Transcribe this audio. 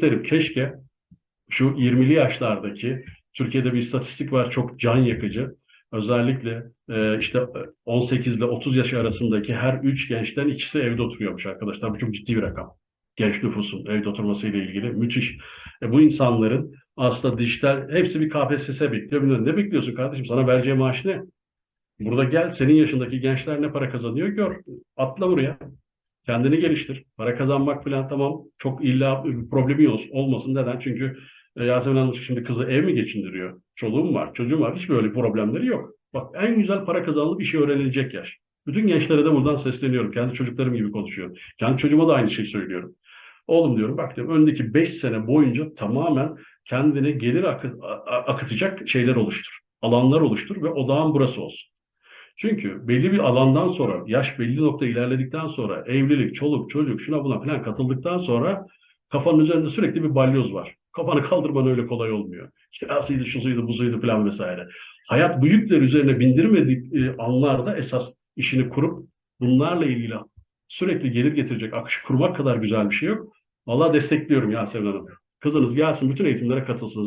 isterim. Keşke şu 20'li yaşlardaki Türkiye'de bir istatistik var çok can yakıcı. Özellikle e, işte 18 ile 30 yaş arasındaki her 3 gençten ikisi evde oturuyormuş arkadaşlar. Bu çok ciddi bir rakam. Genç nüfusun evde oturmasıyla ilgili müthiş. E, bu insanların aslında dijital hepsi bir KPSS bekliyor. Ne bekliyorsun kardeşim? Sana vereceği maaş ne? Burada gel senin yaşındaki gençler ne para kazanıyor gör. Atla buraya. Kendini geliştir. Para kazanmak falan tamam. Çok illa bir problemi olmasın. Neden? Çünkü e, Yasemin Hanım şimdi kızı ev mi geçindiriyor? Çoluğum var, çocuğum var. Hiç böyle problemleri yok. Bak en güzel para kazanılıp işi öğrenilecek yaş. Bütün gençlere de buradan sesleniyorum. Kendi çocuklarım gibi konuşuyorum. Kendi çocuğuma da aynı şeyi söylüyorum. Oğlum diyorum bak diyorum önündeki 5 sene boyunca tamamen kendine gelir akı- akıtacak şeyler oluştur. Alanlar oluştur ve odağın burası olsun. Çünkü belli bir alandan sonra, yaş belli nokta ilerledikten sonra, evlilik, çoluk, çocuk, şuna buna falan katıldıktan sonra kafanın üzerinde sürekli bir balyoz var. Kafanı kaldırman öyle kolay olmuyor. Kirasıydı, şusuydu, buzuydu falan vesaire. Hayat bu yükler üzerine bindirmedik e, anlarda esas işini kurup bunlarla ilgili sürekli gelir getirecek akış kurmak kadar güzel bir şey yok. Vallahi destekliyorum Yasemin Hanım. Kızınız gelsin bütün eğitimlere katılsın.